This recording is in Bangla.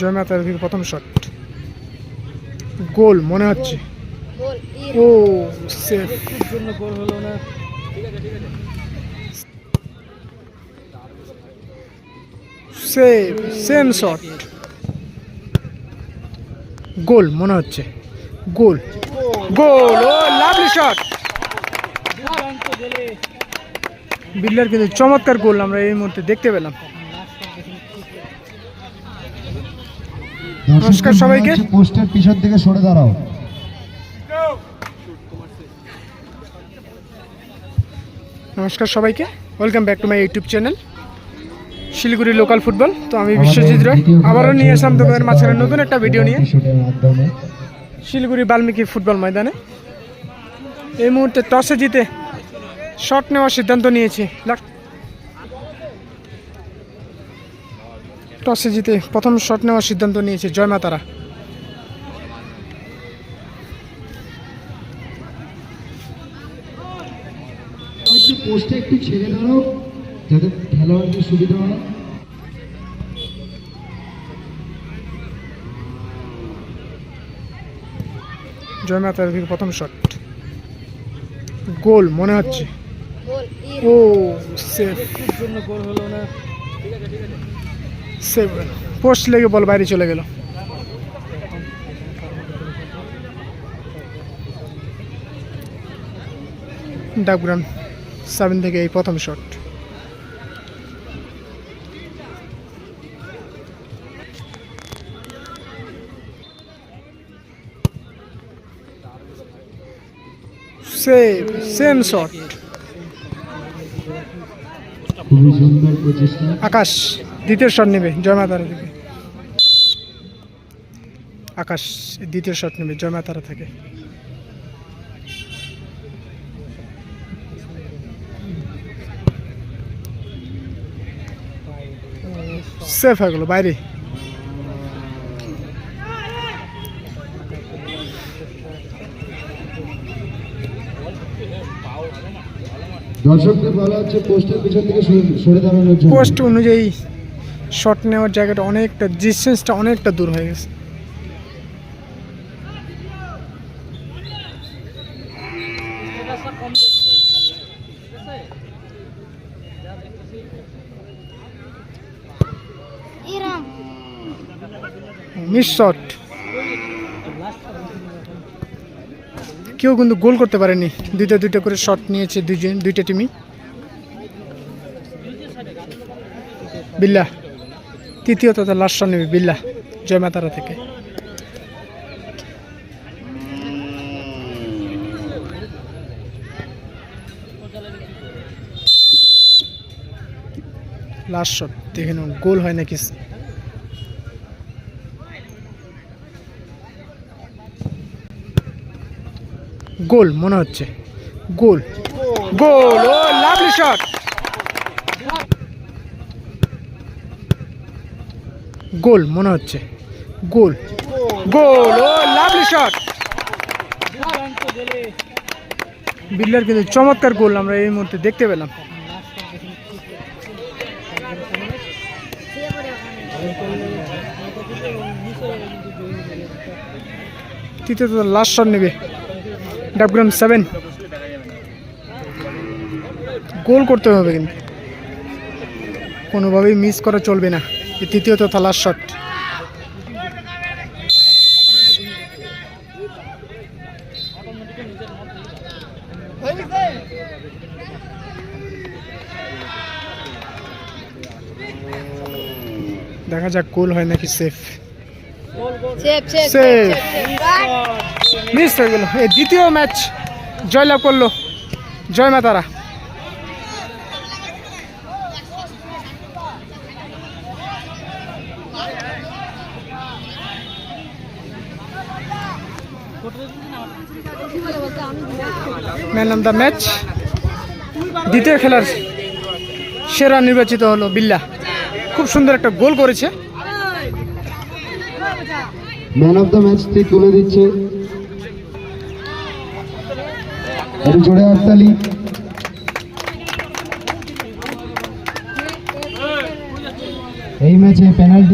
জয় মাতার থেকে প্রথম শট গোল, মনে হচ্ছে। ও সেফ জন্য গোল হলো না সেফ সেম শট গোল, মনে হচ্ছে। গোল। গোল, ও লাভলি শট বিল্লার কিন্তু চমৎকার গোল আমরা এই মুহূর্তে দেখতে পেলাম। নমস্কার সবাইকে। পোস্টের পিছন থেকে সরে দাঁড়াও। নমস্কার সবাইকে। Welcome back to my YouTube channel Siliguri local football তো আমি বিশ্বজিৎ রায়। আবারও নিয়ে আসলাম তোমাদের মাঝখানে নতুন একটা ভিডিও নিয়ে। শিলিগুড়ি বাল্মীকি ফুটবল ময়দানে। এই মুহূর্তে টসে জিতে শট নেওয়ার সিদ্ধান্ত নিয়েছি। টসে জিতে প্রথম শট নেওয়ার সিদ্ধান্ত নিয়েছে জয় মাতারা পোস্টে একটু ছেড়ে দাঁড়াও যাতে খেলোয়াড়দের সুবিধা হয়। জয় প্রথম শট। গোল মনে হচ্ছে। ও সেফ। জন্য গোল হলো না। সেফ পোস্ট লেগে বল বাইরে চলে গেল। ডাকগ্রাম সেভেন থেকে এই প্রথম shot. Same same shot. Akash. দ্বিতীয় শট নেবে জয় মাতারা থেকে। আকাশ দ্বিতীয় শট নেবে জয় মাতারা থেকে। সেফ হয়ে গেল বাইরে। দর্শকদের বলা হচ্ছে পোস্টের পিছন থেকে সরে দাঁড়ানোর জন্য। পোস্ট অনুযায়ী শট নেওয়ার জায়গাটা অনেকটা ডিস্টেন্সটা অনেকটা দূর হয়ে গেছে। মিস শট কেউ কিন্তু গোল করতে পারেনি। দুইটা দুইটা করে শট নিয়েছে দুইজন দুইটা টিমই বিল্লা তৃতীয় তথা লাস্ট শট নেবে বিল্লা জয় মাতারা থেকে। লাস্ট শট দেখে নাও গোল হয় নাকি? গোল, মনে হচ্ছে। গোল। গোল, ও লাভলি শট গোল, মনে হচ্ছে। গোল। গোল, ও লাভলি শট বিল্লার কিন্তু চমৎকার গোল আমরা এই মুহূর্তে দেখতে পেলাম। তৃতীয়ত লাস্ট শট নেবে। ডাবগ্রাম সেভেন গোল করতে হবে কিন্তু। কোনোভাবেই মিস করা চলবে না। এই তৃতীয় তথা লাস্ট শট দেখা যাক গোল হয় নাকি সেফ সেফ সেফ মিস হয়ে গেল। এই দ্বিতীয় ম্যাচ জয়লাভ করল। জয় মাতারা। ম্যান অফ দ্য ম্যাচ দ্বিতীয় খেলার সেরা নির্বাচিত হলো বিল্লা। খুব সুন্দর একটা গোল করেছে। ম্যান অফ দ্য ম্যাচটি তুলে দিচ্ছে। জোরে হাততালি। এই ম্যাচে পেনাল্টি